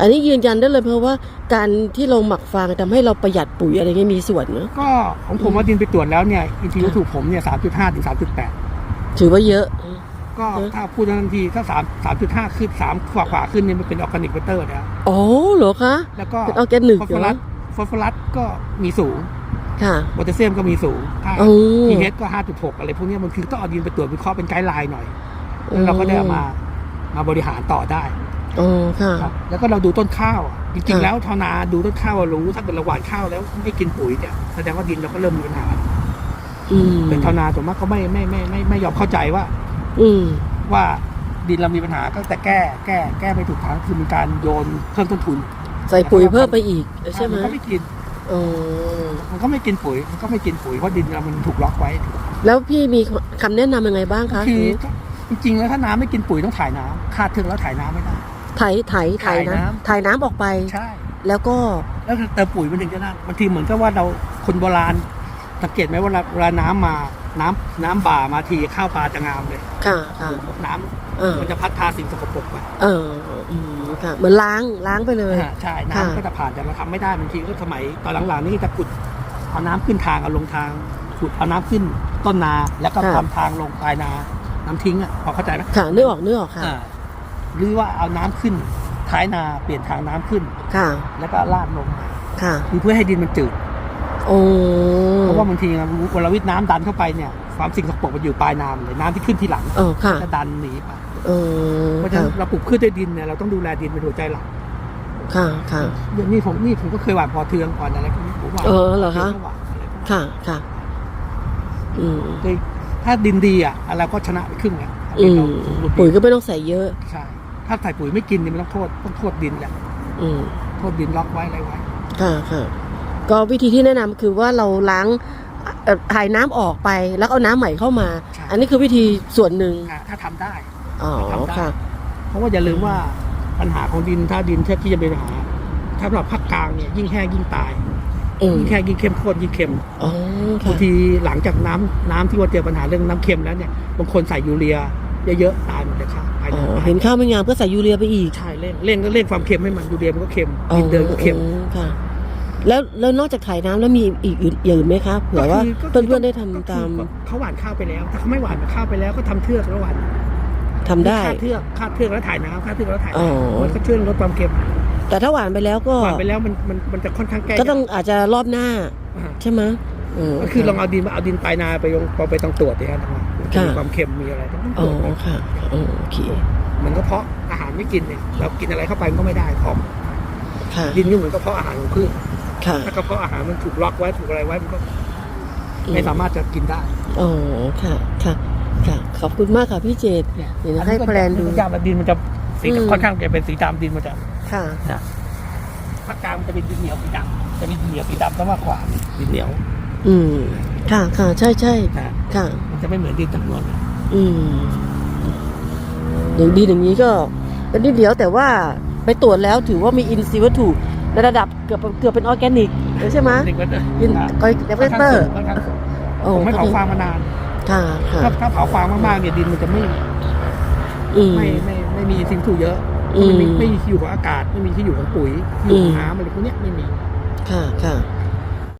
อันนี้ยืนยันได้เลยเพราะว่าการที่เราหมักฟางทำให้เราประหยัดปุ๋ยอะไรเงี้ยมีส่วนเนอะก็ของผมว่าดินไปตรวจแล้วเนี่ยอินทีวัตถุผมเนี่ยสามจุดห้าถึงสามจุดแปดถือว่าเยอะ ก็เออถ้าพูดทันทีถ้าสามสามจุดห้าขึ้นสามขวาขวาขึ้นเนี่ยมันเป็นออร์แกนิกเวเตอร์แล้วอ๋อเหรอคะแล้วก็เป็นออร์แกนิกฟอสเหฟรอรัอสฟอสฟอรัสก็มีสูงค่ะโพแทสเซียมก็มีสูงถ้าโอ้พีเอสก็ห้าจุดหกอะไรพวกเนี้ยมันคือต้องเอาดินไปตรวจวิเคราะห์เป็นไกด์ไลน์หน่อยแล้วเราก็ได้เอามามาบริหารต่อได้ อ๋อค่ะ ครับแล้วก็เราดูต้นข้าวอะจริงค่ะๆแล้วชาวนาดูต้นข้าวอะรู้ถ้าเกิดเราหว่านข้าวแล้วไม่กินปุ๋ยเนี่ยแสดงว่าดินเราก็เริ่มมีปัญหาอืมเป็นชาวนาส่วนมากเขาไม่ไม่ไม่ไม่ไม่ยอมเข้าใจว่า อืมว่าดินเรามีปัญหาก็แต่แก้แก้แก้ไม่ถูกทางคือมีการโยนเพิ่มต้นทุนใส่ปุ๋ยเพิ่มไปอีกใช่ไหมนก็ไม่กินอ๋อมันก็ไม่กินปุ๋ยมันก็ไม่กินปุ๋ยเพราะดินเรามันถูกล็อกไว้แล้วพี่มีคำแนะนำยังไงบ้างคะคือจริงๆแล้วถ้าน้ำไม่กินปุ๋ยต้องถ่ายน้ำขาดเทือกแล้วถ่ายน้ำไม่ได้ ไถไถไถถ่ายนะน้ำ ถ่ายน้ำออกไป ใช่ แล้วก็แล้วเติมปุ๋ยมันถึงจะนั่นบางทีเหมือนกับว่าเราคนโบราณสังเกตไหมว่าเวลาเวลาน้ำมา น้ำน้ำบ่ามาทีข้าวปลาจะงามเลย ค่ะค่ะน้เออำมันจะพัดพาสิ่งสกปรกไปเอออืมค่ะเหมือนล้างล้างไปเลยอ่าใช่ค่ะน้ำก็จะผ่านแต่เราทำไม่ได้บางทีก็สมัยตอนหลังๆนี่จะขุดเอาน้ำขึ้นทางเอาลงทางขุดเอาน้ำขึ้นต้นนาแล้วก็ทำทางลงปลายนา น้ำทิ้งอะพอเข้าใจไหมค่ะนึกออกนึกออกค่ะ อ่า หรือว่าเอาน้ำขึ้น ท้ายนาเปลี่ยนทางน้ำขึ้นค่ะ แล้วก็ลาดลงมาค่ะคือเพื่อให้ดินมันจืดโอ้เพราะว่าบางทีนะเวลาวิทย์น้ำดันเข้าไปเนี่ยความสิ่งสกปรกมันอยู่ปลายน้ำเลยน้ำที่ขึ้นทีหลังเออค่ะจะดันหนีไปเออเพราะฉะค่ะนั้นเราปลูกพืชด้วยดินเนี่ยเราต้องดูแลดินเป็นหัวใจหลักค่ะค่ะอย่างนี้ผมนี่ผมก็เคยหว่านพอเทืองก่อนอะไรพวกนี้ผมหว่านเออเหรอคะพทืงก็หว่านอะไรพวกนี้ค่ะค่ะอืมคือถ้าดินดีอะเราก็ชนะไปครึ่งแล้วอืมเราปุ๋ยก็ไม่ต้องใส่เยอะใช่ ถ้าใส่ปุ๋ยไม่กินเนี่ยมันต้องโทษต้องโทษดินแหละอืมโทษดินล็อกไว้อะไรไว้ ค่ะค่ะก็วิธีที่แนะนำคือว่าเราล้างเอ่อถ่ายน้ำออกไปแล้วเอาน้ำใหม่เข้ามา ใช่ อันนี้คือวิธีส่วนหนึ่งอะถ้าทำได้ อ๋อทำได้ ค่ะ เพราะว่าอย่าลืมว่าปัญหาของดินถ้าดินแค่ที่จะเป็นปัญหาถ้าสำหรับภาคกลางเนี่ยยิ่งแห้งยิ่งตายอืมยิ่งแห้งยิ่งเข้มข้นยิ่งเค็มอ๋อบางค่ะทีหลังจากน้ำน้ำที่ว่าเจอปัญหาเรื่องน้ำเค็มแล้วเนี่ยบางคนใส่ยูเรียเยอะๆตายหมดเลยครับ ภายในอ๋อเห็นข้าวไม่งามก็ใส่ยูเรียไปอีก ใช่เร่งเร่งก็เร่งความเค็มให้มันยูเรียมันก็เค็มดินเดินก็เค็มอ๋อค่ะ แล้วแล้วนอกจากถ่ายน้ำแล้วมีอีกอย่างอื่นไหมคะเผื่อว่าก็คืเพื่อนๆได้ทำก็คือตามเขาหว่านข้าวไปแล้วถ้าเขาไม่หว่านข้าวไปแล้วก็ทำเทือกแล้วหว่านทำได้คาดเทือกคาดเทือกแล้วถ่ายน้ำคาดเทือกแล้วถ่ายอ๋อน้ำมันก็ช่วยลดความเค็ม แต่ถ้าหวานไปแล้วก็หว่านไปแล้วมันมันมันจะค่อนข้างแก้ก็ต้องอาจจะรอบหน้าอ่าใช่ไหมมก็คือลองเอาดินมาเอาดินปลายนาไปลงไปต้องตรวจดิครับว่า จะมีค่ะความเค็มมีอะไรต้องตอ๋รอวจค่ะอ๋อโอเคเหมือนก็เพาะอาหารไม่กินเนี่ยเรากินอะไรเข้าไปมันก็ไม่ได้เพราะค่ะดินก็เหมือนกระเพาะอาหารของพืชค่ะถ้ากระเพาะอาหารมันถูกล็อกไว้ถูกอะไรไว้มันก็ไม่สามารถจะกินได้อ๋อค่ะค่ะค่ะ ขอบคุณมากค่ะพี่เจตเนี่ยเดี๋ยวให้แพลนดูยากดินมันจะสีอืมค่อนข้างจะเป็นสีดำดินมันจะ ค่ะภาคกลางมันจะเป็นดินเหนียวสีดำจะมีดินเหนียวสีดำซะมากกว่าดินเหนียว อืม ค่ะค่ะใช่ใช่นะค่ะ มันจะไม่เหมือนดินจำนวนนะอืมอย่างดีอย่างนี้ก็เป็นนิดเดียวแต่ว่าไปตรวจแล้วถือว่ามีอินทรีย์วัตถุในระดับเกือบเกือบเป็นออร์แกนิกเลยใช่ไหมดินก็จะอินก็เดเวเตอร์ค่อนข้างสูงโอ้ผมไม่เผาฟางมานานค่ะค่ะถ้าถ้าเผาฟางมากๆเนี่ยดินมันจะไม่อืมไม่ไม่ไม่มีสิ่งถูกเยอะอืมไม่มีไม่มีที่อยู่ของอากาศ ไม่มีที่อยู่ของปุ๋ยที่อยู่ของน้ำอะไรพวกเนี้ยไม่มี ค่ะค่ะค